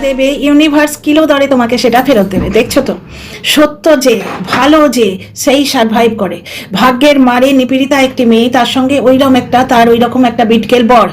দেবে universe kilo দরে তোমাকে সেটা ফেরত দেবে। দেখছ তো? সত্য যে, ভালো যে, সেই সার্ভাইভ করে। ভাগ্যের মারে নিপীড়িতা একটি মেয়ে, তার সঙ্গে ওইরকম একটা, তার ওইরকম একটা বিটকেল বর।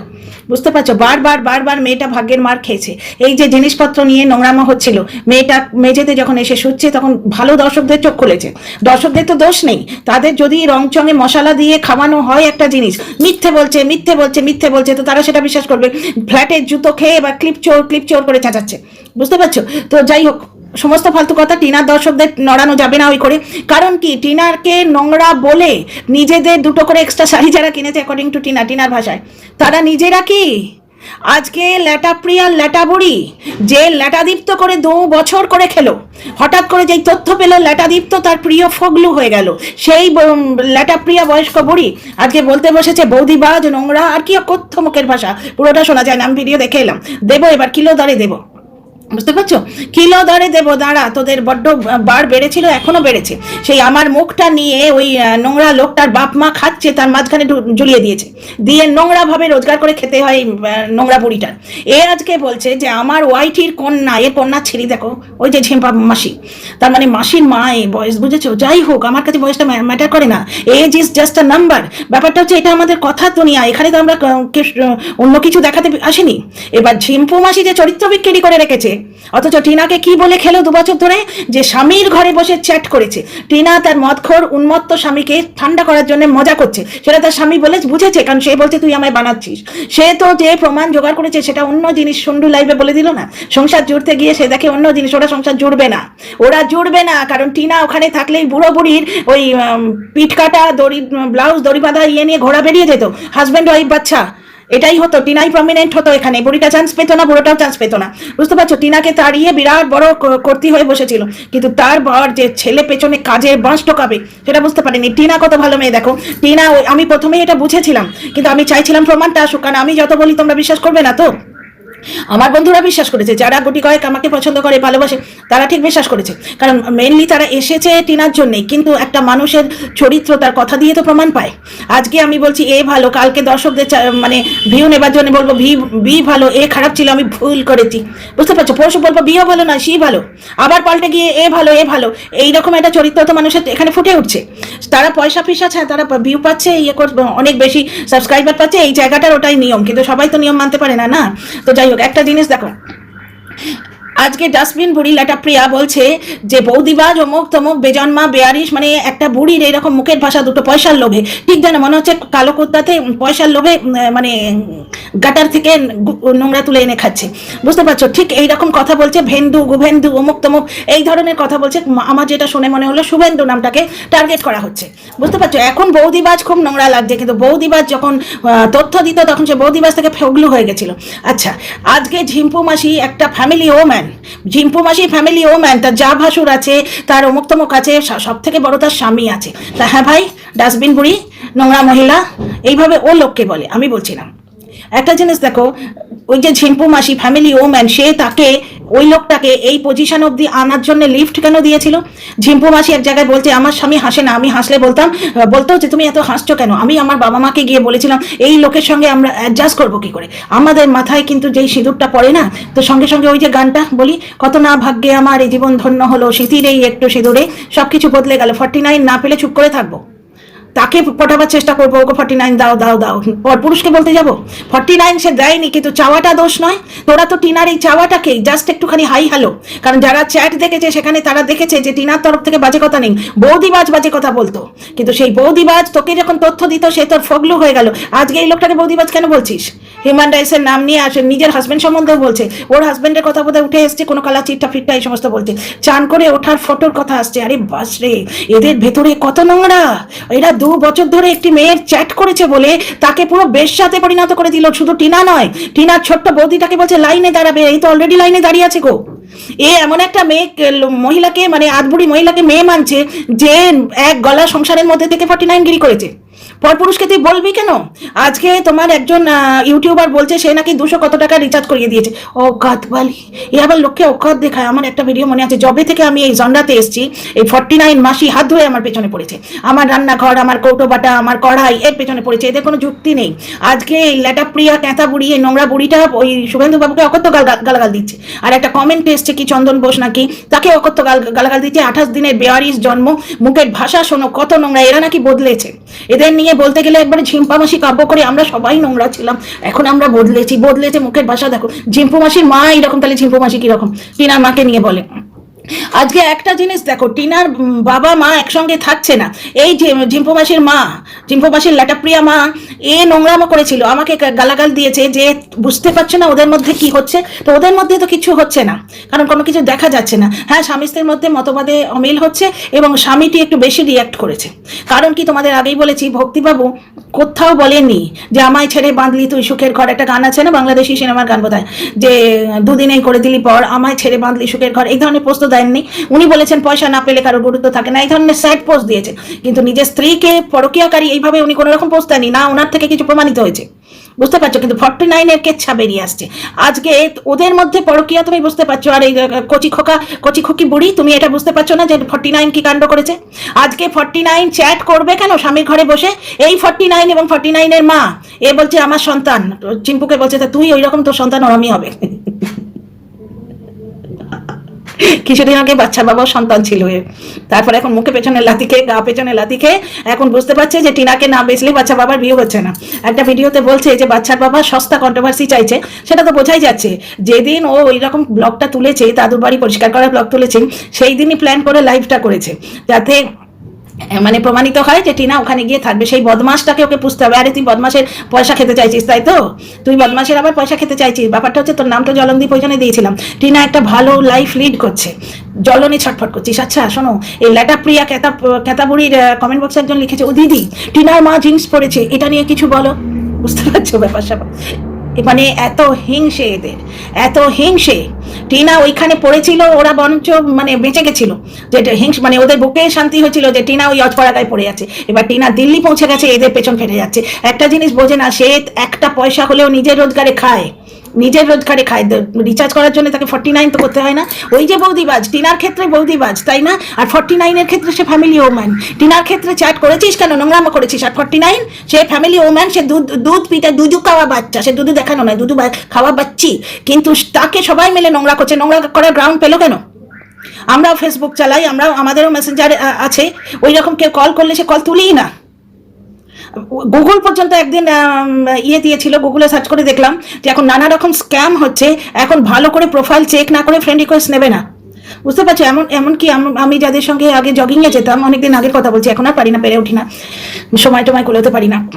বুঝতে পারছ? বারবার বারবার মেয়েটা ভাগ্যের মার খেয়েছে। এই যে জিনিসপত্র নিয়ে নোংরামো হচ্ছিল, মেয়েটা মেঝেতে যখন এসে শুচ্ছে, তখন ভালো দর্শকদের চোখ খুলেছে। দর্শকদের তো দোষ নেই। তাদের যদি রংচঙে মশলা দিয়ে খাওয়ানো হয় একটা জিনিস, মিথ্যে বলছে মিথ্যে বলছে মিথ্যে বলছে, তো তারা সেটা বিশ্বাস করবে। ফ্ল্যাটের জুতো খেয়ে বা ক্লিপ চোর ক্লিপ চোর করে চেঁচাচ্ছে। বুঝতে পারছ? তো যাই হোক সমস্ত ফালতু কথা টিনার দর্শকদের নড়ানো যাবে না ওই করে। কারণ কি? টিনারকে নোংরা বলে নিজেদের দুটো করে এক্সট্রা শাড়ি যারা কিনেছে অ্যাকর্ডিং টু টিনা, টিনার ভাষায়, তারা নিজেরা কি? আজকে ল্যাটা প্রিয়া, ল্যাটা বুড়ি, যে ল্যাটাদীপ্ত করে দু বছর করে খেলো, হঠাৎ করে যেই তথ্য পেল ল্যাটাদীপ্ত তার প্রিয় ফগলু হয়ে গেল, সেই ব- ল্যাটা প্রিয়া বয়স্ক বুড়ি আজকে বলতে বসেছে বৌদিবাজ নোংরা, আর কি অকথ্য মুখের ভাষা। পুরোটা শোনা যায় না, আমি ভিডিও দেখে এলাম। দেবো এবার, কিলো দরে দেবো। বুঝতে পারছ? কিলো দরে দেবো, দাঁড়া, তোদের বড্ড বার বেড়েছিল, এখনও বেড়েছে। সেই আমার মুখটা নিয়ে ওই নোংরা লোকটার বাপ মা খাচ্ছে, তার মাঝখানে ঝুলিয়ে দিয়েছে। দিয়ে নোংরা ভাবে রোজগার করে খেতে হয় নোংরা বুড়িটার। এ আজকে বলছে যে, আমার ওয়াইটির কন্যা এর কন্যা ছিঁড়ি দেখো, ওই যে ঝিম্পা মাসি। তার মানে মাসির মা, এ বয়স, বুঝেছ? যাই হোক, আমার কাছে বয়সটা ম্যাটার করে না। Age is just a number ব্যাপারটা হচ্ছে, এটা আমাদের কথা দুনিয়া। এখানে তো আমরা অন্য কিছু দেখাতে আসিনি। এবার ঝিম্পু মাসি যে চরিত্র বিক্রি করে রেখেছে অথচ টিনাকে কি বলে খেলো দু বছর ধরে? যে স্বামীর ঘরে বসে চ্যাট করেছে। টিনা তার মদখোর, উন্মত্ত স্বামীকে ঠান্ডা করার জন্য মজা করছে। সেটা তার স্বামী বলে বুঝেছে, কারণ সে বলছে, তুই আমায় বানাচ্ছিস। সে তো যে প্রমাণ জোগাড় করেছে, সেটা অন্য জিনিস সন্ডু লাইভে বলে দিল না। সংসার জুড়তে গিয়ে সে দেখে অন্য জিনিস, ওরা সংসার জুড়বে না। ওরা জুড়বে না, কারণ টিনা ওখানে থাকলেই বুড়ো বুড়ির ওই পিঠ কাটা, দড়ি ব্লাউজ, দড়ি বাঁধা ইয়ে নিয়ে ঘোড়া বেরিয়ে যেত। হাজব্যান্ড ওয়াইফ বাচ্চা। এটাই হতো, টিনাই প্রমিনেন্ট হতো এখানে। বুড়িটা চান্স পেতো না, বুড়োটাও চান্স পেতো না। বুঝতে পারছ? টিনাকে তাড়িয়ে বিরাট বড় কর্তি হয়ে বসেছিল। কিন্তু তার বর যে ছেলে পেছনে কাজের বাঁশ টোকাবে সেটা বুঝতে পারিনি। টিনা কত ভালো মেয়ে, দেখো। টিনা আমি প্রথমেই এটা বুঝেছিলাম, কিন্তু আমি চাইছিলাম প্রমাণটা আসুক, কারণ আমি যত বলি তোমরা বিশ্বাস করবে না তো? আমার বন্ধুরা বিশ্বাস করেছে, যারা গুটি কয়েক আমাকে পছন্দ করে, ভালোবাসে তারা ঠিক বিশ্বাস করেছে। কারণ মেনলি তারা এসেছে টিনার জন্যই, কিন্তু একটা মানুষের চরিত্র তার কথা দিয়ে তো প্রমাণ পায়। আজকে আমি বলছি, এ ভালো, কালকে দর্শকদের মানে ভিউ নেবার জন্য বলব, ভি বি ভালো, এ খারাপ ছিল, আমি ভুল করেছি। বুঝতে পারছ? পরশু বলব, বিও ভালো না, সি ভালো। আবার পাল্টে গিয়ে এ ভালো এ ভালো। এইরকম একটা চরিত্র তো মানুষের এখানে ফুটে উঠছে। তারা পয়সা ফিসা ছাড়া, তারা ভিউ পাচ্ছে ইয়ে করছে অনেক বেশি সাবস্ক্রাইবার পাচ্ছে, এই জায়গাটার ওটাই নিয়ম। কিন্তু সবাই তো নিয়ম মানতে পারে না না? তো যাই হোক, একটা জিনিস দেখো। আজকে ডাস্টবিন বুড়ি লেটা প্রিয়া বলছে যে বৌদিবাজ অমুক তমুক বেজন্মা বেয়ারিশ মানে একটা বুড়ির এরকম মুখের ভাষা, দুটো পয়সার লোভে। ঠিক যেন মনে হচ্ছে কালো কুত্তাতে পয়সার লোভে মানে গাটার থেকে নোংরা তুলে এনে খাচ্ছে। বুঝতে পারছ? ঠিক এইরকম কথা বলছে ভেন্দু, গুভেন্দু, অমুক তমুক, এই ধরনের কথা বলছে। আমার যেটা শুনে মনে হলো শুভেন্দু নামটাকে টার্গেট করা হচ্ছে। বুঝতে পারছ? এখন বৌদিবাজ খুব নোংরা লাগছে, কিন্তু বৌদিবাজ যখন তথ্য দিত তখন সে বৌদিবাজ থেকে ফগলু হয়ে গেছিল। আচ্ছা আজকে ঝিম্পু মাসি একটা ফ্যামিলি ওম্যান ঝিম্পু মাসি ফ্যামিলি ম্যান তার যা ভাসুর আছে, তার অমুক তমুক আছে সব থেকে বড় তার স্বামী আছে। তা হ্যাঁ ভাই, ডাস্টবিন বুড়ি, নোংরা মহিলা, এইভাবে ও লোককে বলে, আমি বলছিলাম। একটা জিনিস দেখো, ওই যে ঝিম্পু মাসি ফ্যামিলি ম্যান সে তাকে ওই লোকটাকে এই পজিশন অবধি আনার জন্য লিফট কেন দিয়েছিল? ঝিম্পু মাসি এক জায়গায় বলছে, আমার স্বামী হাসে না। আমি হাসলে বলতাম বলতো যে তুমি এত হাসছো কেন? আমি আমার বাবা মাকে গিয়ে বলেছিলাম, এই লোকের সঙ্গে আমরা অ্যাডজাস্ট করব কি করে? আমাদের মাথায় কিন্তু যেই সিঁদুরটা পড়ে না, তো সঙ্গে সঙ্গে ওই যে গানটা বলি, কত না ভাগ্যে আমার এই জীবন ধন্য হলো, স্মৃতির এই একটু সিঁদুরে সব কিছু বদলে গেল। ফর্টি নাইন না পেলে চুপ করে থাকব। তাকে পটাবার চেষ্টা করব, ওকে ফর্টি নাইন দাও দাও দাও। পর পুরুষকে বলতে যাব ফর্টি নাইন সে দেয়নি, কিন্তু চাওয়াটা দোষ নয়। তোরা তো টিনার এই চাওয়াটাকে জাস্ট একটুখানি হাই হ্যালো। কারণ যারা চ্যাট দেখেছে, সেখানে তারা দেখেছে যে টিনার তরফ থেকে বাজে কথা নেই। বৌদিবাজ বাজে কথা বলতো। কিন্তু সেই বৌদিবাজ তোকে যখন তথ্য দিত, সে তোর ফগলু হয়ে গেল। আজকে এই লোকটাকে বৌদিবাজ কেন বলছিস? হিউম্যান রাইটসের নাম নিয়ে আসে, নিজের হাজব্যান্ড সম্বন্ধেও বলছে। ওর হাজব্যান্ডের কথা বোধহয় উঠে এসছে, কোনো কালা চিটটা ফিটটা এই সমস্ত বলছে। চান করে ওঠার ফটোর কথা আসছে। আরে বাস রে, এদের ভেতরে কত নোংরা। এরা দু বছর ধরে একটি মেয়ের চ্যাট করেছে বলে তাকে পুরো বেশ্যাতে পরিণত করে দিল। শুধু টিনা নয়, টিনার ছোট্ট বৌদিটাকে বলছে, লাইনে দাঁড়াবে, এই তো অলরেডি লাইনে দাঁড়িয়ে আছে গো। এ এমন একটা মেয়ে মহিলাকে মানে আধবুড়ি মহিলাকে মেয়ে মানছে, যে এক গলা সংসারের মধ্যে থেকে ফর্টি নাইন গিরি করেছে। পরপুরুষকে তুই বলবি কেন? আজকে তোমার একজন ইউটিউবার বলছে সে নাকি দুশো কত টাকা রিচার্জ করিয়ে দিয়েছে। অকাত বালি। এ আবার লোককে অকাত দেখায়। আমার একটা ভিডিও মনে আছে জবে থেকে আমি এই জন্ডাতে এসেছি, এই ফর্টি নাইন মাসি হাত ধরে আমার পেছনে পড়েছে। আমার রান্নাঘর, আমার কৌটো বাটা আমার কড়াই এর পেছনে পড়েছে। এদের কোনো যুক্তি নেই। আজকে এই ল্যাটা প্রিয়া ক্যাঁথা বুড়ি এই নোংরা বুড়িটা ওই শুভেন্দু বাবুকে অকথ্য গাল গালাগাল দিচ্ছে। আর একটা কমেন্ট এসছে কি চন্দন বোস নাকি? তাকে অকথ্য গাল, গালাগাল দিচ্ছে। আঠাশ দিনের বেয়ারিশ জন্ম, মুখের ভাষা শোনো, কত নোংরা। এরা নাকি বদলেছে। এদের নিয়ে বলতে গেলে একবারে ঝিম্পা মাসি কাব্য করে আমরা সবাই নোংরা ছিলাম। এখন আমরা বদলেছি, বদলেছে মুখের ভাষা, দেখো। ঝিম্পু মাসির মা এইরকম, তাহলে ঝিম্পু মাসি কীরকম? টিনার মাকে নিয়ে বলে। আজকে একটা জিনিস দেখো, টিনার বাবা মা একসঙ্গে থাকছে না। এই ঝিম্পু মাসির মা ঝিম্পু মাসির লাটাপ্রিয়া মা, এ নোংরামো করেছিল, আমাকে গালাগাল দিয়েছে যে, বুঝতে পারছে না ওদের মধ্যে কি হচ্ছে? তো ওদের মধ্যে তো কিছু হচ্ছে না, কারণ কোনো কিছু দেখা যাচ্ছে না। হ্যাঁ স্বামী স্ত্রীর মধ্যে মতবাদে অমিল হচ্ছে এবং স্বামীটি একটু বেশি রিয়াক্ট করেছে। কারণ কি তোমাদের আগেই বলেছি, ভক্তিবাবু কোথাও বলেনি যে, আমায় ছেড়ে বাঁধলি তুই সুখের ঘর। একটা গান আছে না, বাংলাদেশি সিনেমার গান বোধহয়, যে, দুদিনেই করে দিলি পর, আমায় ছেড়ে বাঁধলি সুখের ঘর। এই ধরনের তো দেননি। উনি বলেছেন, পয়সা না পেলে কারও গুরুত্ব থাকে না। এই ধরনের স্যাড পোস্ট দিয়েছে। কিন্তু নিজের স্ত্রীকে পরকীয়াকারী এইভাবে উনি কোনো রকম পোস্ট দেননি। না ওনার থেকে কিছু প্রমাণিত হয়েছে। বুঝতে পারছ? কিন্তু ফর্টি নাইনের কেচ্ছা বেরিয়ে আসছে। আজকে ওদের মধ্যে পরকীয়া তুমি বুঝতে পারছ। আর এই কচি খোকা, কচি খোকি বুড়ি, তুমি এটা বুঝতে পারছ না যে ফর্টি নাইন কি কাণ্ড করেছে? আজকে ফর্টি নাইন চ্যাট করবে কেন স্বামীর ঘরে বসে? এই ফর্টি নাইন এবং ফর্টি নাইনের মা, এ বলছে আমার সন্তান। চিম্পুকে বলছে, তা তুই ওই রকম তোর সন্তান ওরমই হবে। কিছুদিন আগে বাচ্চা বাবাও সন্তান ছিল এর তারপর এখন মুখে পেছনে লাথি খেয়ে, গা পেছনে লাথি খেয়ে এখন বুঝতে পারছে যে টিনাকে না বেচলে বাচ্চা বাবার বিয়ে হচ্ছে না। একটা ভিডিওতে বলছে যে বাচ্চার বাবা সস্তা কন্ট্রোভার্সি চাইছে। সেটা তো বোঝাই যাচ্ছে। যেদিন ও ওই রকম ব্লগটা তুলেছে তাদের বাড়ি পরিষ্কার করার ব্লগ তুলেছে, সেই দিনই প্ল্যান করে লাইভটা করেছে। যাতে মানে প্রমাণিত হয় যে টিনা ওখানে গিয়ে থাকবে। সেই বদমাসটাকে ওকে পুষতে হবে। আরে, তুই বদমাসের পয়সা খেতে চাইছিস, তাই তো? তুই বদমাসের আবার পয়সা খেতে চাইছিস। ব্যাপারটা হচ্ছে তোর নামটা জলনদীপ ওইখানে দিয়েছিলাম। টিনা একটা ভালো লাইফ লিড করছে। জলনে ছটফট করছিস। আচ্ছা শোনো, এই ল্যাটা প্রিয়া ক্যাতা কেতাবুড়ির কমেন্ট বক্সে একজন লিখেছে, ও দিদি, টিনার মা জিন্স পরেছে এটা নিয়ে কিছু বলো? বুঝতে পারছ ব্যাপার স্যাপার মানে এত হিংসে এদের, এত হিংসে। টিনা ওইখানে পড়েছিল, ওরা বরঞ্চ মানে বেঁচে গেছিল। যে হিংস মানে ওদের বুকে শান্তি হয়েছিল যে টিনা ওই অজপাড়াগায় পড়ে আছে। এবার টিনা দিল্লি পৌঁছে গেছে, এদের পেছন ফেটে যাচ্ছে। একটা জিনিস বোঝে না, সে একটা পয়সা হলেও নিজের রোজগারে খায়। নিজের রোজগারে খায় রিচার্জ করার জন্য তাকে ফর্টি নাইন তো করতে হয় না। ওই যে বৌদিবাজ, টিনার ক্ষেত্রে বৌদিবাজ, তাই না? আর ফর্টি নাইনের ক্ষেত্রে সে ফ্যামিলি ওম্যান টিনার ক্ষেত্রে চ্যাট করেছিস কেন? নোংরামো করেছিস। আর ফর্টি নাইন সে ফ্যামিলি ওম্যান সে দুধ দুধ পিঠে দুধু খাওয়া বাচ্চা। সে দুধু দেখানো নয়, দুধু খাওয়া বাচ্চি। কিন্তু তাকে সবাই মিলে নোংরা করছে। নোংরা করার গ্রাউন্ড পেল কেন? আমরাও ফেসবুক চালাই, আমরাও, আমাদেরও মেসেঞ্জার আছে। ওই রকম কেউ কল করলে সে কল তুলিই না। গুগল পর্যন্ত একদিন ইয়ে দিয়েছিল গুগলে সার্চ করে দেখলাম যে এখন নানা রকম স্ক্যাম হচ্ছে, এখন ভালো করে প্রোফাইল চেক না করে ফ্রেন্ড রিকোয়েস্ট নেবে না। বুঝতে পারছ? এমন এমনকি আম- যাদের সঙ্গে আগে জগিংয়ে যেতাম, অনেকদিন আগের কথা বলছি, এখন আর পারি না, পেরে উঠি না। সময় টময় করতে পারি না।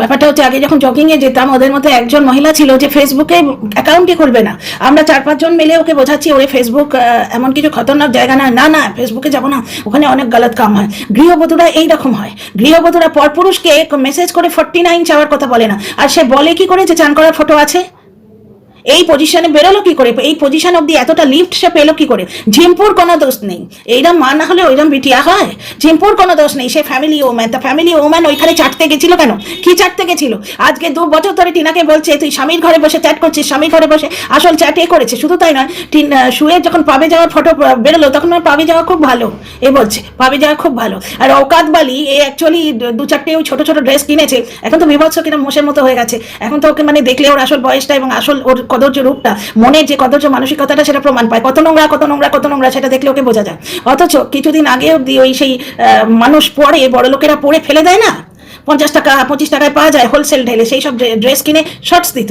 ব্যাপারটা হচ্ছে, আগে যখন জগিংয়ে যেতাম, ওদের মধ্যে একজন মহিলা ছিল যে ফেসবুকে অ্যাকাউন্টই খুলবে না। আমরা চার পাঁচজন মিলে ওকে বোঝাচ্ছি, ওরে ফেসবুক এমন কিছু খতরনাক জায়গা না না না ফেসবুকে যাব না, ওখানে অনেক গালত কাম হয়। গৃহবধূরা এইরকম হয়। গৃহবধূরা পরপুরুষকে মেসেজ করে ফর্টি নাইন চাওয়ার কথা বলে না। আর সে বলে কি করে যে চান করার ফটো আছে? এই পজিশনে বেরোলো কি করে? এই পজিশন অব্দি এতটা লিফট সে পেল কি করে? ঝিমপুর কোনো দোষ নেই। এইরম মা না হলে ওইরম বিটিয়া হয়? ঝিমপুর কোনো দোষ নেই। সে ফ্যামিলি ওম্যান তা ফ্যামিলি ওম্যান ওইখানে চাটতে গেছিল কেন? কি চাটতে গেছিল? আজকে দু বছর ধরে টিনাকে বলছে, তুই স্বামীর ঘরে বসে চ্যাট করছিস, স্বামীর ঘরে বসে আসল চ্যাট এ করেছে। শুধু তাই নয়, টিন শুয়ে যখন পাবে যাওয়ার ফটো বেরোলো, তখন আমার পাবে যাওয়া খুব ভালো। এ বলছে পাবে যাওয়া খুব ভালো। আর অকাত বালি, এ অ্যাকচুয়ালি দু চারটে ওই ছোট ছোট ড্রেস কিনেছে। এখন তো বিভৎস কিনা মোষের মতো হয়ে গেছে। এখন তো ওকে মানে দেখলে ওর আসল বয়সটা এবং আসল ওর কদর্য রূপটা মনের যে কদর্য মানসিকতাটা সেটা প্রমাণ পায়। কত নোংরা কত নোংরা কত নোংরা সেটা দেখলে ওকে বোঝা যায়। অথচ কিছুদিন আগে অব্দি ওই সেই মানুষ পরে, বড় লোকেরা পরে ফেলে দেয় না? পঞ্চাশ টাকা, পঁচিশ টাকায় পাওয়া যায় হোলসেল ঢেলে, সেই সব ড্রেস কিনে শর্টস দিত।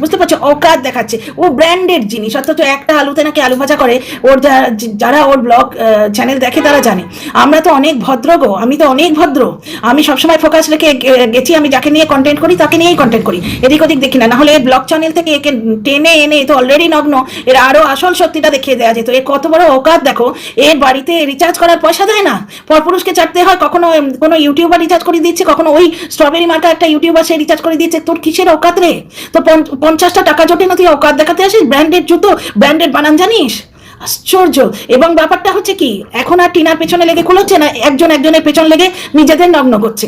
বুঝতে পারছ? অকাত দেখাচ্ছে। ও ব্র্যান্ডেড জিনিস, অথচ একটা আলুতে নাকি আলু ভাজা করে। ওর যারা ওর ব্লগ চ্যানেল দেখে তারা জানে। আমরা তো অনেক ভদ্র গো, আমি তো অনেক ভদ্র। আমি সবসময় ফোকাস রেখে গেছি, আমি যাকে নিয়ে কন্টেন্ট করি, তাকে নিয়েই কন্টেন্ট করি। এদিক ওদিক দেখি না, নাহলে ব্লগ চ্যানেল থেকে একে টেনে এনে তো অলরেডি নগ্ন। এর আরও আসল সত্যিটা দেখিয়ে দেওয়া যেত। এ কত বড় অকাত, দেখো। এর বাড়িতে রিচার্জ করার পয়সা দেয় না। পরপুরুষকে চাটতে হয়, কখনো কোনো ইউটিউবার রিচার্জ করে দিচ্ছে, কখনো ওই স্ট্রবেরি মার্কা একটা ইউটিউবার সে রিচার্জ করে দিচ্ছে। তোর কিসের অকাত রে? তো পঞ্চাশটা টাকা জোটে না তুই অকাত দেখাতে আসিস? ব্র্যান্ডেড জুতো ব্র্যান্ডেড বানান জানিস? আশ্চর্য। এবং ব্যাপারটা হচ্ছে কি, এখন আর টিনার পেছনে লেগে খুলোচ্ছে না, একজন একজনের পেছন লেগে নিজেদের নগ্ন করছে।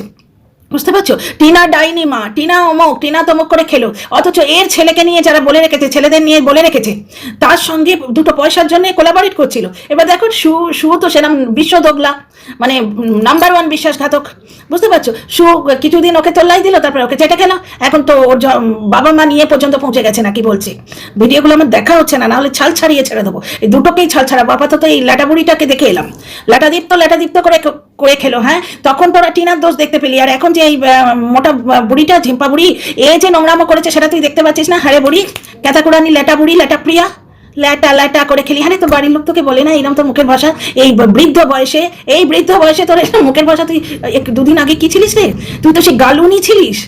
বুঝতে পারছ? টিনা ডাইনি মা, টিনা অমক, টিনা তমক করে খেলো। অথচ এর ছেলেকে নিয়ে যারা বলে রেখেছে, ছেলেদের নিয়ে বলে রেখেছে, তার সঙ্গে দুটো পয়সার জন্য কোলাবারিট করছিল। এবার দেখো, সু সু তো সেরকম বিশ্ব দোগলা মানে নাম্বার ওয়ান বিশ্বাসঘাতক। বুঝতে পারছ? সু কিছুদিন ওকে তোল্লাই দিল, তারপরে ওকে চেটে গেল এখন তো ওর বাবা মা নিয়ে পর্যন্ত পৌঁছে গেছে নাকি বলছে। ভিডিওগুলো আমার দেখা হচ্ছে না, নাহলে ছাল ছাড়িয়ে ছেড়ে দেবো। এই দুটোকেই ছাল ছাড়াবো আপাতত এই ল্যাটা বুড়িটাকে দেখে এলাম। ল্যাটা দীপ্ত ল্যাটা দীপ্ত করে করে খেলো হ্যাঁ? তখন তোরা টিনার দোষ দেখতে পেলি। আর এখন যে এই মোটা বুড়িটা, ঝিম্পা বুড়ি, এ যে নোংরামো করেছে, সেটা তুই দেখতে পাচ্ছিস না? হারে বুড়ি ক্যাতাকুড়ানি ল্যাটা বুড়ি, ল্যাটা প্রিয়া, ল্যাটা ল্যাটা করে খেলি। হ্যাঁ তো বাড়ির লোক তোকে বলে না এরকম তো মুখের ভাষা? এই বৃদ্ধ বয়সে, এই বৃদ্ধ বয়সে তোর মুখের ভাষা তুই দুদিন আগে কি ছিলিস রে? তুই তো সেই গালুনি ছিলিস।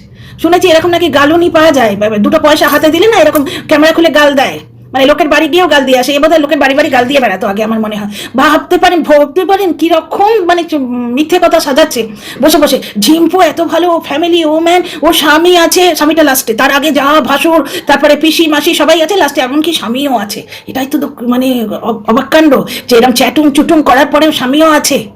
শুনেছি এরকম নাকি গালুনি পাওয়া যায়। দুটো পয়সা হাতে দিলে না এরকম ক্যামেরা খুলে গাল দেয়। মানে লোকের বাড়ি গিয়েও গাল দিয়ে আসে এ বোধহয় লোকের বাড়ি বাড়ি গাল দিয়ে বেড়াতো আগে আমার মনে হয়। ভাবতে পারেন ভাবতে পারেন কীরকম মানে মিথ্যে কথা সাজাচ্ছে। বসে বসে, ঝিম্পু এত ভালো ফ্যামিলি ওম্যান ও স্বামী আছে, স্বামীটা লাস্টে তার আগে যা, ভাসুর, তারপরে পিসি, মাসি সবাই আছে লাস্টে এমনকি স্বামীও আছে। এটাই তো মানে অব- অবাককাণ্ড যে এরকম চ্যাটুং চুটুং করার পরেও স্বামীও আছে।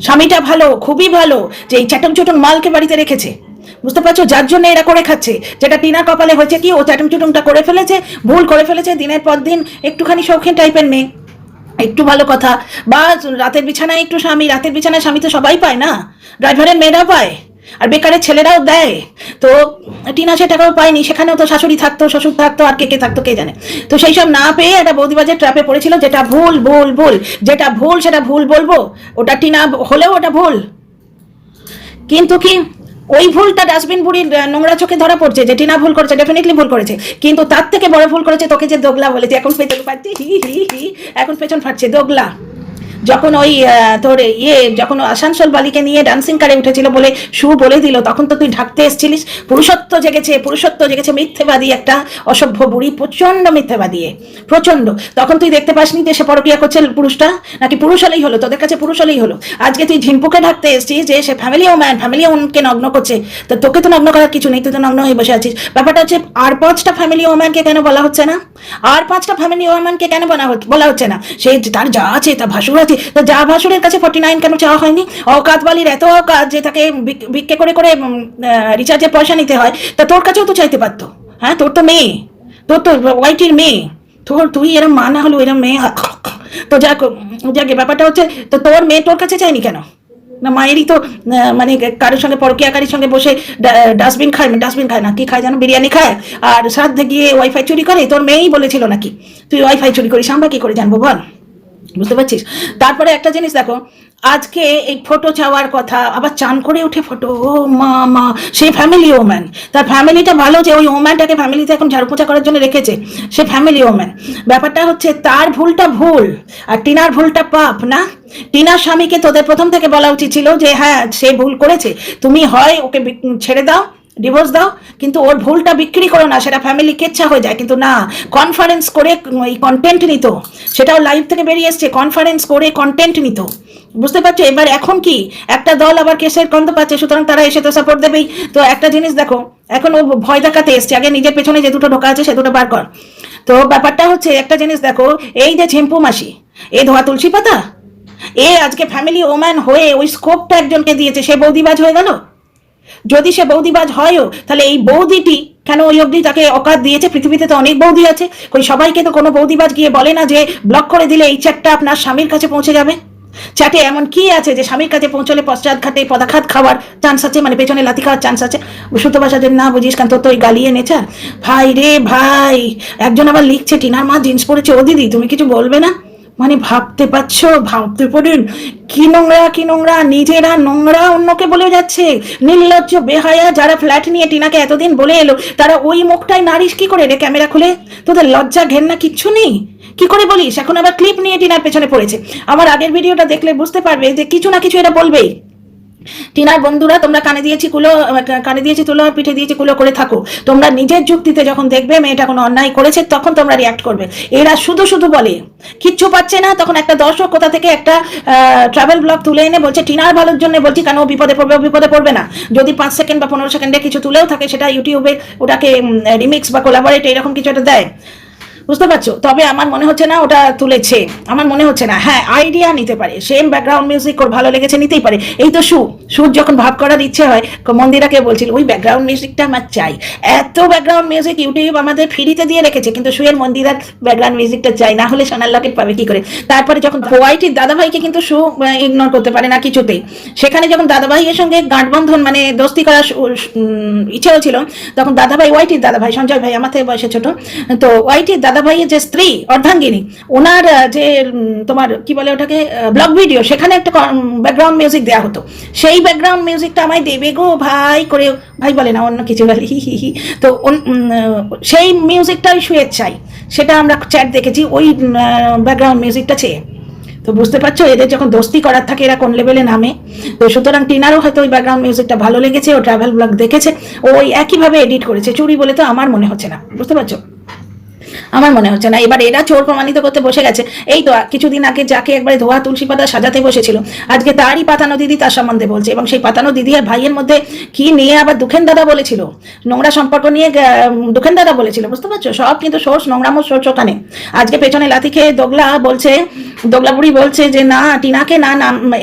স্বামীটা ভালো, খুবই ভালো, যে এই চ্যাটুং চুটুং মালকে বাড়িতে রেখেছে। বুঝতে পারছ? যার জন্য এরা করে খাচ্ছে। যেটা টিনা কপালে হয়েছে কি, ও চ্যাটুং চুটুংটা করে ফেলেছে, ভুল করে ফেলেছে, দিনের পর দিন একটুখানি শৌখিন টাইপের মেয়ে। একটু ভালো কথা। বা রাতের বিছানায় একটু স্বামী, রাতের বিছানায় স্বামী তো সবাই পায় না। ড্রাইভারের মেয়েরা পায়, আর বেকারের ছেলেরাও দেয়। তো টিনা সে টাকাও পায়নি, সেখানেও তো শাশুড়ি থাকতো, শ্বশুর থাকতো, আর কে কে থাকতো কে জানে। তো সেই সব না পেয়ে একটা বৌদিবাজের ট্র্যাপে পড়েছিল, যেটা ভুল ভুল ভুল, যেটা ভুল সেটা ভুল বলব, ওটা টিনা হলেও ওটা ভুল। কিন্তু কি ওই ভুলটা ডাস্টবিন বুড়ির নোংরা চোখে ধরা পড়ছে যে টিনা ভুল করেছে ডেফিনেটলি ভুল করেছে। কিন্তু তার থেকে বড় ভুল করেছে তোকে যে দোগলা বলেছে, এখন পেছন ফাটছে, হি হি হি, এখন পেছন ফাটছে দোগলা। যখন ওই তোর ইয়ে যখন আসানসোল বালিকে নিয়ে ডান্সিং কারে উঠেছিল বলে শু বলে দিল তখন তো তুই ঢাকতে এসেছিলিস। পুরুষত্ব জেগেছে পুরুষত্ব জেগেছে মিথ্যেবাদী একটা অসভ্য বুড়ি প্রচণ্ড মিথ্যেবাদী এ, প্রচণ্ড তখন তুই দেখতে পাসনি যে সে পরকিয়া করছে পুরুষটা? নাকি পুরুষ হলেই হলো? তোদের কাছে পুরুষ হলেই হলো। আজকে তুই ঝিম্পুকে ঢাকতে এসেছিস যে সে ফ্যামিলি ওম্যান ফ্যামিলি ওম্যানকে নগ্ন করছে। তো তোকে তো নগ্ন করার কিছু নেই তুই তো নগ্ন হয়ে বসে আছিস। ব্যাপারটা হচ্ছে আর পাঁচটা ফ্যামিলি ওম্যানকে কেন বলা হচ্ছে না? আর পাঁচটা ফ্যামিলি ওম্যানকে কেন বলা হচ্ছে- বলা হচ্ছে না? সে তার যা আছে তা ভাসুর আছে। যা ভাসুরের কাছে ফর্টি নাইন কেন চাওয়া হয়নি? অকাত বালির এত অকাত যে তাকে ভিক- ভিক্ষে করে করে রিচার্জের পয়সা নিতে হয়, তা তোর কাছেও তো চাইতে পারতো। হ্যাঁ তোর তো মেয়ে। তোর তো ওয়াইটির মেয়ে। তোর, তুই এরম মা না হলো এরম মেয়ে। তো যাক, যাকে ব্যাপারটা হচ্ছে, তো তোর মেয়ে তোর কাছে চাইনি কেন? না মায়েরই তো মানে কারোর সঙ্গে পরকিয়া পরকিয়াকারীর সঙ্গে বসে ডাস্টবিন খায় ডাস্টবিন খায় না, কি খায় জানো? বিরিয়ানি খায়। আর শ্রাদ্ধে গিয়ে ওয়াইফাই চুরি করে, তোর মেয়েই বলেছিল নাকি? তুই ওয়াইফাই চুরি করিস, আমরা কি করে জানব বল? বুঝতে পারছিস? তারপরে একটা জিনিস দেখো, আজকে এই ফটো চাওয়ার কথা, আবার চান করে উঠে ফটো ও মা মা, সে ফ্যামিলি ওম্যান তার ফ্যামিলিটা ভালো যে ওই ওম্যানটাকে ফ্যামিলিতে এখন ঝাড়ু পোছা করার জন্য রেখেছে, সে ফ্যামিলি ওম্যান ব্যাপারটা হচ্ছে তার ভুলটা ভুল, আর টিনার ভুলটা পাপ, না? টিনার স্বামীকে তোদের প্রথম থেকে বলা উচিত ছিল যে হ্যাঁ সে ভুল করেছে, তুমি হয় ওকে ছেড়ে দাও ডিভোর্স দাও, কিন্তু ওর ভুলটা বিক্রি করো না, সেটা ফ্যামিলি কেচ্ছা হয়ে যায়, কিন্তু না কনফারেন্স করে এই কন্টেন্ট নিত। সেটাও লাইভ থেকে বেরিয়ে এসছে কনফারেন্স করে কন্টেন্ট নিত। বুঝতে পারছ? এবার এখন কি? একটা দল আবার কেসের গন্ধ পাচ্ছে, সুতরাং তারা এসে তো সাপোর্ট দেবেই। তো একটা জিনিস দেখো, এখন ও ভয় দেখাতে এসছে। আগে নিজের পেছনে যে দুটো ঢোকা আছে, সে দুটো বার কর। তো ব্যাপারটা হচ্ছে, একটা জিনিস দেখো, এই যে ঝেম্পু মাসি, এ ধোয়া তুলসী পাতা? এ আজকে ফ্যামিলি ওম্যান হয়ে ওই স্কোপটা একজনকে দিয়েছে, সে বৌদিবাজ হয়ে গেল? যদি সে বৌদিবাজ হয়ও, তাহলে এই বৌদিটি কেন ওই অবধি তাকে অকাত দিয়েছে? পৃথিবীতে তো অনেক বৌদি আছে। ওই সবাইকে তো কোনো বৌদিবাজ গিয়ে বলে না যে ব্লক করে দিলে এই চ্যাটটা আপনার স্বামীর কাছে পৌঁছে যাবে? চ্যাটে এমন কি আছে যে স্বামীর কাছে পৌঁছলে পশ্চাৎ ঘাটে পদাঘাত খাওয়ার চান্স আছে? মানে পেছনে লাথি খাওয়ার চান্স আছে? সুতো ভাষা যদি না বুঝিস কেন, তোর তো ওই গালিয়ে নেচার। ভাই রে ভাই, একজন আবার লিখছে, টিনার মা জিন্স পরেছে, ও দিদি, তুমি কিছু বলবে না? মানে ভাবতে পারছ? ভাবতে পারেন কি নোংরা কি নোংরা? নিজেরা নোংরা অন্যকে বলে যাচ্ছে। নির্লজ্জ বেহায়া যারা ফ্ল্যাট নিয়ে টিনাকে এতদিন বলে এলো, তারা ওই মুখটাই নারিশ কি করে রে ক্যামেরা খুলে? তোদের লজ্জা, ঘেন্না কিচ্ছু নেই? কি করে বলিস? এখন আবার ক্লিপ নিয়ে টিনার পেছনে পড়েছে। আমার আগের ভিডিওটা দেখলে বুঝতে পারবে যে কিছু না কিছু এটা বলবেই। টিনার বন্ধুরা, তোমরা কানে দিয়েছি কুলো, কানে দিয়েছি তুলো আর পিঠে দিয়েছি কুলো করে থাকো। তোমরা নিজের যুক্তিতে যখন দেখবে, মেয়েটা কোনো অন্যায় করেছে, তখন তোমরা রিয়াক্ট করবে। এরা শুধু শুধু বলে, কিচ্ছু পাচ্ছে না, তখন একটা দর্শক কোথা থেকে একটা ট্রাভেল ব্লগ তুলে এনে বলছে, টিনার ভালোর জন্য বলছি কেন বিপদে পড়বে বিপদে পড়বে না? যদি পাঁচ সেকেন্ড বা পনেরো সেকেন্ডে কিছু তুলেও থাকে, সেটা ইউটিউবে ওটাকে রিমিক্স বা কোলাবোরেট এরকম কিছু একটা দেয়। বুঝতে পারছ? তবে আমার মনে হচ্ছে না ওটা তুলেছে। আমার মনে হচ্ছে না। হ্যাঁ আইডিয়া নিতে পারে। সেম ব্যাকগ্রাউন্ড মিউজিক ওর ভালো লেগেছে, নিতেই পারে। এই তো সুর। সুর যখন ভাব করার ইচ্ছে হয়, মন্দিরাকে বলছিল, ওই ব্যাকগ্রাউন্ড মিউজিকটা আমার চাই। এত ব্যাকগ্রাউন্ড মিউজিক ইউটিউব আমাদের ফ্রিতে দিয়ে রেখেছে, কিন্তু সুয়ের মন্দিরার ব্যাকগ্রাউন্ড মিউজিকটা চাই। না হলে সোনার লকেট পাবে কি করে? তারপরে যখন হোয়াইটির দাদাভাইকে কিন্তু সু ইগনোর করতে পারে না কিছুতেই সেখানে যখন দাদাভাইয়ের সঙ্গে গাঁটবন্ধন মানে দোস্তি করার ইচ্ছেও ছিল, তখন দাদাভাই, ওয়াইটির দাদাভাই, সঞ্জয় ভাই, আমার থেকে বয়সে ছোট, তো ওয়াইটির দাদাভাইয়ের যে স্ত্রী অর্ধাঙ্গিনী, ওনার যে তোমার, কি বলে ওটাকে ব্লগ ভিডিও, সেখানে একটা ব্যাকগ্রাউন্ড মিউজিক দেওয়া হতো। সেই ব্যাকগ্রাউন্ড মিউজিকটা আমায় দেবে গো ভাই, করে, ভাই বলে না, অন্য কিছু বলে, হি হি হি। তো সেই মিউজিকটাই শুয়ে চাই। সেটা আমরা চ্যাট দেখেছি, ওই ব্যাকগ্রাউন্ড মিউজিকটা চেয়ে। তো বুঝতে পারছ, এদের যখন দোস্তি করার থাকে, এরা কোন লেভেলে নামে। তো সুতরাং টিনারও হয়তো ওই ব্যাকগ্রাউন্ড মিউজিকটা ভালো লেগেছে, ও ট্রাভেল ব্লগ দেখেছে, ও ওই একইভাবে এডিট করেছে, চুরি বলে তো আমার মনে হচ্ছে না। বুঝতে পারছ? আমার মনে হচ্ছে না। এবার এরা চোর প্রমাণিত করতে বসে গেছে। এই তো, কিছুদিন আগে যাকে একবারে ধোয়া তুলসী পাতা সাজাতে বসেছিল, আজকে তারই পাতানো দিদি তার সম্বন্ধে বলছে এবং সেই পাতানো দিদি আর ভাইয়ের মধ্যে কি নিয়ে আবার দুখেন দাদা বলেছিল? নোংরা সম্পর্ক নিয়ে দুখেন দাদা বলেছিল, বুঝতে পারছ? সব কিন্তু সোর্স নোংরামো সোর্স ওখানে। আজকে পেছনে লাথি খেয়ে দোগলা বলছে, দোগলা বুড়ি বলছে যে, না, টিনাকে না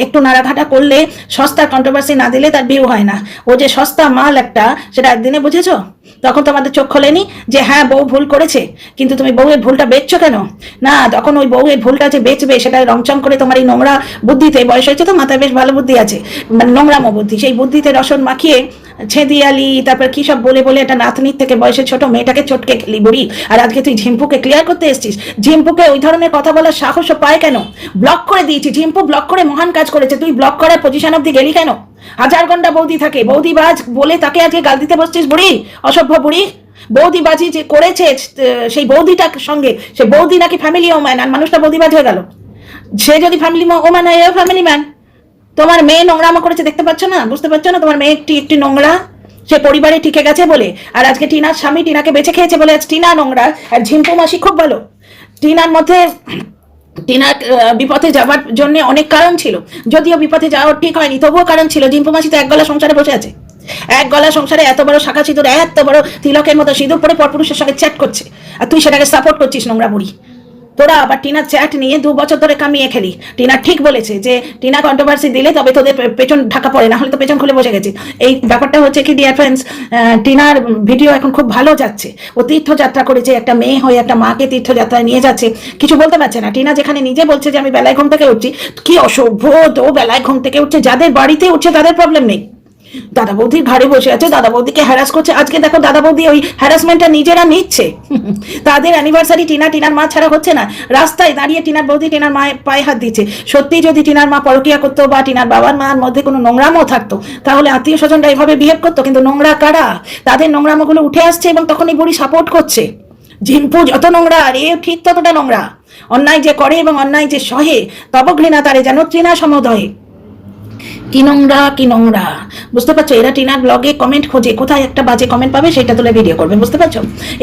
একটু নাড়াঘাটা করলে সস্তার কন্ট্রোভার্সি না দিলে তার ভিউ হয় না। ও যে সস্তা মাল একটা, সেটা একদিনে বুঝেছ? তখন তোমাদের চোখ খোলেনি যে হ্যাঁ বউ ভুল করেছে? কিন্তু তুমি বউয়ের ভুলটা বেচছো কেন? না, তখন ওই বউয়ের ভুলটা যে বেচবে, সেটা রংচং করে তোমার এই নোংরা বুদ্ধিতে, বয়স হয়েছে তো, মাথায় বেশ ভালো বুদ্ধি আছে মানে নোংরামো বুদ্ধি, সেই বুদ্ধিতে রসন মাখিয়ে ছেদিয়ালি তারপর কি সব বলে বলে একটা নাতনির থেকে বয়সে ছোট মেয়েটাকে চটকে খেলি বুড়ি, আর আজকে তুই ঝিম্পুকে ক্লিয়ার করতে এসেছিস, ঝিম্পুকে ওই ধরনের কথা বলার সাহসও পায় কেন? ব্লক করে দিয়েছি, ঝিম্পু ব্লক করে মহান কাজ করেছে, তুই ব্লক করার পজিশন অব্দি গেলি কেন? হাজার ঘণ্টা বৌদি থাকে। বৌদি বাজ বলে তাকে আজকে গাল দিতে বসছিস বুড়ি? অসভ্য বুড়ি। বৌদিবাজি যে করেছে সেই বৌদিটার সঙ্গে, সে বৌদি নাকি ফ্যামিলি ওম্যান আর মানুষটা বৌদিবাজ হয়ে গেল। সে যদি ফ্যামিলি ওম্যান হয় ফ্যামিলি ম্যান তোমার মেয়ে নোংরামো করেছে, দেখতে পাচ্ছ না? বুঝতে পারছ না? তোমার মেয়ে একটি একটি নোংরা। সে পরিবারে টিকে গেছে বলে, আর আজকে টিনার স্বামী টিনাকে বেছে খেয়েছে বলে আজ টিনা নোংরা, আর ঝিম্পু মাসি খুব ভালো। টিনার মধ্যে টিনার বিপথে যাওয়ার জন্য অনেক কারণ ছিল। যদিও বিপথে যাওয়ার ঠিক হয়নি, তবুও কারণ ছিল ডিম্পু মাসি তো এক গলা সংসারে বসে আছে। এক গলা সংসারে এত বড় শাখা সিঁদুর, এত বড় তিলকের মতো সিঁদুর পরে পরপুরুষের সঙ্গে চ্যাট করছে। আর তুই সেটাকে সাপোর্ট করছিস নোংরা বুড়ি। তোরা আবার টিনার চ্যাট নিয়ে দু বছর ধরে কামিয়ে খেলি। টিনা ঠিক বলেছে যে, টিনা কন্ট্রোভার্সি দিলে তবে তোদের পেছন ঢাকা পড়ে না হলে তো পেছন খুলে বসে গেছে। এই ব্যাপারটা হচ্ছে কি ডিয়ার ফ্রেন্ডস টিনার ভিডিও এখন খুব ভালো যাচ্ছে। ও তীর্থযাত্রা করেছে, একটা মেয়ে হয়ে একটা মাকে তীর্থযাত্রায় নিয়ে যাচ্ছে। কিছু বলতে পারছে না। টিনা যেখানে নিজে বলছে যে, আমি বেলায় ঘুম থেকে উঠছি, কি অসভ্য তো বেলায় ঘুম থেকে উঠছে, যাদের বাড়িতে উঠছে তাদের প্রবলেম নেই। দাদা বৌদির ঘরে বসে আছে দাদা বৌদিকে হ্যারাস করছে। আজকে দেখো দাদা বৌদি ওই হ্যারাসমেন্টটা নিজেরা নিচ্ছে। তাদের অ্যানিভার্সারি টিনা, টিনার মা ছাড়া হচ্ছে না। রাস্তায় দাঁড়িয়ে টিনার বৌদি টিনার মায়ের পায়ে হাত দিচ্ছে। সত্যি যদি টিনার মা পরকিয়া করতো বা টিনার বাবার মার মধ্যে কোনো নোংরামও থাকতো, তাহলে আত্মীয় স্বজনরা এভাবে বিহেভ করতো। কিন্তু নোংরা কারা? তাদের নোংরামোগুলো উঠে আসছে এবং তখন এই বুড়ি সাপোর্ট করছে। ঝিম্পু যত নোংরা, আর এ ঠিক ততটা নোংরা। অন্যায় যে করে এবং অন্যায় যে সহে তব ঘৃণা তারে যেন তৃণা সমদয়ে। কি নোংরা কি নোংরা বুঝতে পারছ? এরা টিনার ব্লগে কমেন্ট খোঁজে, কোথায় একটা বাজে কমেন্ট পাবে সেটা তুলে ভিডিও করবে, বুঝতে পারছ?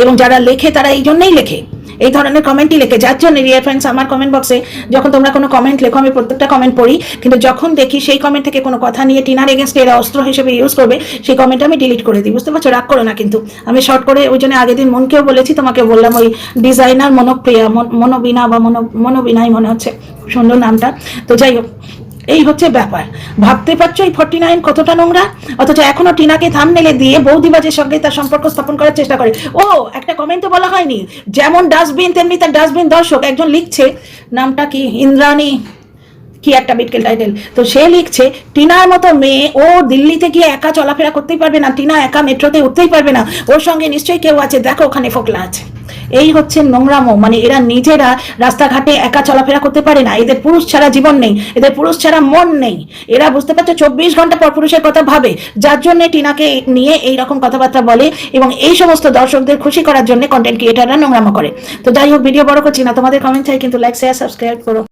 এবং যারা লেখে, তারা এই জন্যই লেখে। এই ধরনের কমেন্টই লেখে, যার জন্য রিয়ার ফ্রেন্ডস আমার কমেন্ট বক্সে যখন তোমরা কোনো কমেন্ট লেখো, আমি প্রত্যেকটা কমেন্ট পড়ি, কিন্তু যখন দেখি সেই কমেন্ট থেকে কোনো কথা নিয়ে টিনার এগেনস্টে এরা অস্ত্র হিসেবে ইউজ করবে, সেই কমেন্ট আমি ডিলিট করে দিই, বুঝতে পারছ? রাগ করো না কিন্তু। আমি শর্ট করে ওই জন্য আগের দিন মনকেও বলেছি তোমাকে বললাম, ওই ডিজাইনার মনোপ্রিয়া মনোবিনা বা মনো মনোবিনাই মনে হচ্ছে সুন্দর নামটা। তো যাই হোক এই হচ্ছে ব্যাপার। ভাবতে পারছ এই ফর্টি নাইন কতটা নোংরা? অথচ এখনও টিনাকে থাম থামনেলে দিয়ে বৌদিবাজের সঙ্গে তার সম্পর্ক স্থাপন করার চেষ্টা করে। ও, একটা কমেন্টে বলা হয়নি। যেমন ডাস্টবিন তেমনি তার ডাস্টবিন দর্শক একজন লিখছে, নামটা কি? ইন্দ্রাণী। কি একটা বিটকেল টাইটেল তো সে লিখছে, টিনার মতো মেয়ে, ও দিল্লিতে গিয়ে একা চলাফেরা করতেই পারবে না। টিনা একা মেট্রোতে উঠতেই পারবে না। ওর সঙ্গে নিশ্চয়ই কেউ আছে। দেখো ওখানে ফোকলা আছে। এই হচ্ছে নোংরামো মানে এরা নিজেরা রাস্তাঘাটে একা চলাফেরা করতে পারে না। এদের পুরুষ ছাড়া জীবন নেই, এদের পুরুষ ছাড়া মন নেই। এরা বুঝতে পারছে চব্বিশ ঘণ্টা পর পুরুষের কথা ভাবে, যার জন্য টিনাকে নিয়ে এই রকম কথাবার্তা বলে এবং এই সমস্ত দর্শকদের খুশি করার জন্য কন্টেন্ট ক্রিয়েটাররা নোংরামো করে। তো যাই হোক ভিডিও বড় করছি না, তোমাদের কমেন্ট চাই কিন্তু লাইক শেয়ার সাবস্ক্রাইব করো।